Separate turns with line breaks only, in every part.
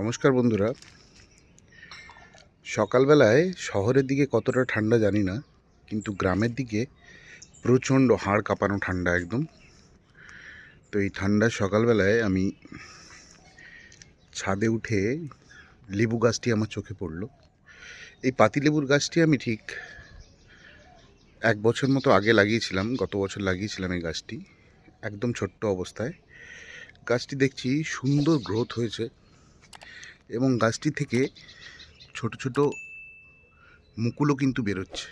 নমস্কার বন্ধুরা। সকালবেলায় শহরের দিকে কতটা ঠান্ডা জানি না, কিন্তু গ্রামের দিকে প্রচণ্ড হাড় কাঁপানো ঠান্ডা একদম। তো এই ঠান্ডার সকালবেলায় আমি ছাদে উঠে লেবু গাছটি আমার চোখে পড়ল। এই পাতিলেবুর গাছটি আমি ঠিক এক বছর মতো আগে লাগিয়েছিলাম, গত বছর লাগিয়েছিলাম এই গাছটি। একদম ছোট্ট অবস্থায়। গাছটি দেখছি সুন্দর গ্রোথ হয়েছে। এবং গাছটি থেকে ছোট ছোট মুকুলও কিন্তু বেরোচ্ছে।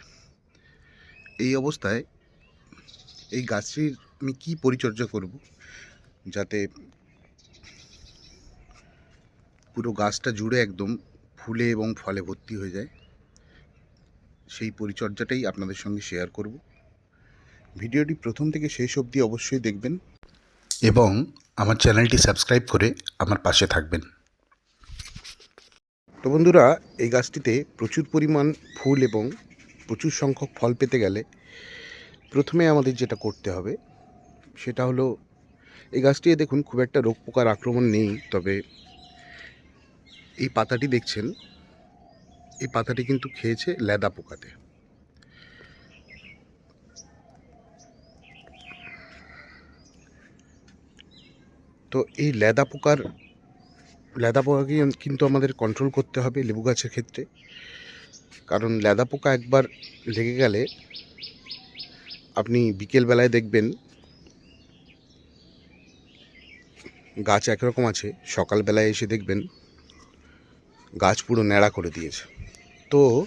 এই অবস্থায় এই গাছটির আমি কী পরিচর্যা করব যাতে পুরো গাছটা জুড়ে একদম ফুলে এবং ফলে ভর্তি হয়ে যায়, সেই পরিচর্যাটাই আপনাদের সঙ্গে শেয়ার করব। ভিডিওটি প্রথম থেকে শেষ অবধি অবশ্যই দেখবেন এবং আমার চ্যানেলটি সাবস্ক্রাইব করে আমার পাশে থাকবেন। তো বন্ধুরা, এই গাছটিতে প্রচুর পরিমাণ ফুল এবং প্রচুর সংখ্যক ফল পেতে গেলে প্রথমে আমাদের যেটা করতে হবে, সেটা হলো, এই গাছটি দেখুন খুব একটা রোগ পোকার আক্রমণ নেই, তবে এই পাতাটি দেখছেন, এই পাতাটি কিন্তু খেয়েছে লেদা পোকাতে। তো এই লেদা পোকার লেদা পোকাকে কিন্তু আমাদের কন্ট্রোল করতে হবে লেবু গাছের ক্ষেত্রে। কারণ লেদা পোকা একবার লেগে গেলে আপনি বিকেলবেলায় দেখবেন গাছ একরকম আছে, সকালবেলায় এসে দেখবেন গাছ পুরো ন্যাড়া করে দিয়েছে। তো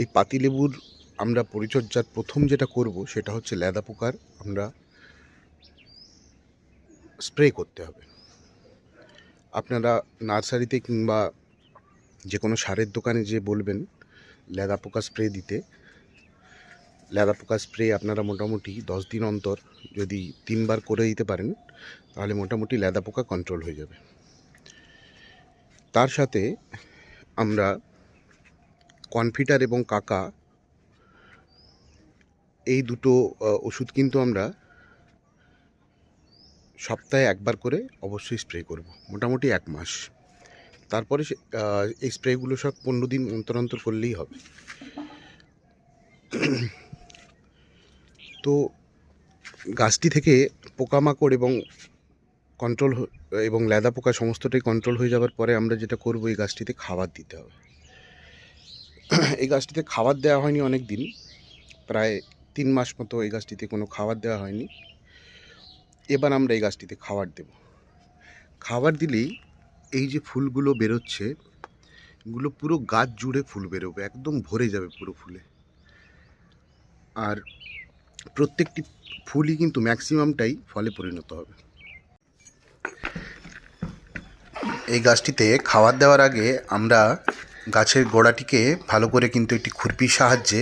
এই পাতিলেবুর আমরা পরিচর্যার প্রথম যেটা করব সেটা হচ্ছে লেদা পোকার আমরা স্প্রে করতে হবে। আপনারা নার্সারিতে কিংবা যে কোনো সারের দোকানে যে বলবেন, লেদা পোকা স্প্রে দিতে, লেদা পোকা স্প্রে আপনারা মোটামুটি দশ দিন অন্তর যদি তিনবার করে দিতে পারেন, তাহলে মোটামুটি লেদা পোকা কন্ট্রোল হয়ে যাবে। তার সাথে আমরা কনফিটার এবং কাকা, এই দুটো ওষুধ কিন্তু আমরা সপ্তাহে একবার করে অবশ্যই স্প্রে করব, মোটামুটি এক মাস। তারপরে এই স্প্রেগুলো সব পনেরো দিন অন্তর অন্তর করলেই হবে। তো গাছটি থেকে পোকামাকড় এবং কন্ট্রোল এবং লেদা পোকা সমস্তটাই কন্ট্রোল হয়ে যাওয়ার পরে আমরা যেটা করব, এই গাছটিতে খাবার দিতে হবে। এই গাছটিতে খাবার দেওয়া হয়নি অনেক দিন প্রায় তিন মাস মতো এই গাছটিতে কোনো খাবার দেওয়া হয়নি। এবার আমরা এই গাছটিতে খাবার দেব। খাবার দিলেই এই যে ফুলগুলো বেরোচ্ছে, এগুলো পুরো গাছ জুড়ে ফুল বেরোবে, একদম ভরে যাবে পুরো ফুলে। আর প্রত্যেকটি ফুলই কিন্তু ম্যাক্সিমামটাই ফলে পরিণত হবে। এই গাছটিতে খাবার দেওয়ার আগে আমরা গাছের গোড়াটিকে ভালো করে কিন্তু একটি খুরপির সাহায্যে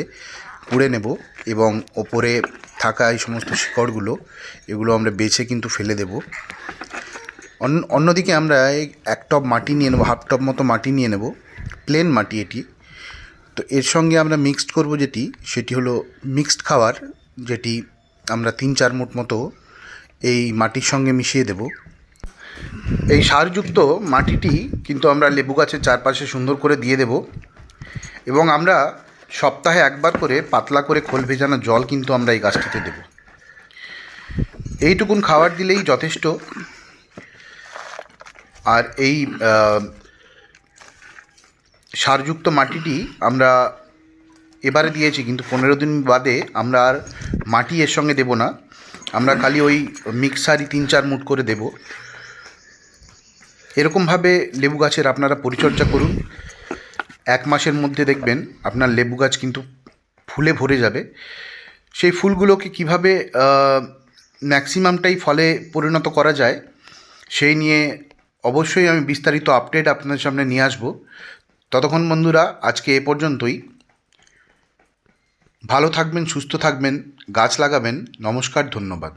পুড়ে নেব এবং ওপরে থাকা এই সমস্ত শিকড়গুলো, এগুলো আমরা বেছে কিন্তু ফেলে দেব। অন্য অন্যদিকে আমরা এক টপ মাটি নিয়ে নেব, হাফ টপ মতো মাটি নিয়ে নেব, প্লেন মাটি এটি। তো এর সঙ্গে আমরা মিক্সড করব যেটি, সেটি হলো মিক্সড খাবার যেটি আমরা তিন চার মুঠ মতো এই মাটির সঙ্গে মিশিয়ে দেব। এই সারযুক্ত মাটিটি কিন্তু আমরা লেবু গাছের চারপাশে সুন্দর করে দিয়ে দেব। এবং আমরা সপ্তাহে একবার করে পাতলা করে খোল ভেজানো জল কিন্তু আমরা এই গাছটিতে দেব। এইটুকুন খাবার দিলেই যথেষ্ট। আর এই সারযুক্ত মাটিটি আমরা এবারে দিয়েছি, কিন্তু পনেরো দিন বাদে আমরা আর মাটি এর সঙ্গে দেব না। আমরা খালি ওই মিক্সারই তিন চার মুট করে দেব। এরকমভাবে লেবু গাছের আপনারা পরিচর্যা করুন। এক মাসের মধ্যে দেখবেন আপনার লেবু গাছ কিন্তু ফুলে ভরে যাবে। সেই ফুলগুলোকে কীভাবে ম্যাক্সিমামটাই ফলে পরিণত করা যায়, সেই নিয়ে অবশ্যই আমি বিস্তারিত আপডেট আপনাদের সামনে নিয়ে আসব। ততক্ষণ বন্ধুরা, আজকে এ পর্যন্তই। ভালো থাকবেন, সুস্থ থাকবেন, গাছ লাগাবেন। নমস্কার, ধন্যবাদ।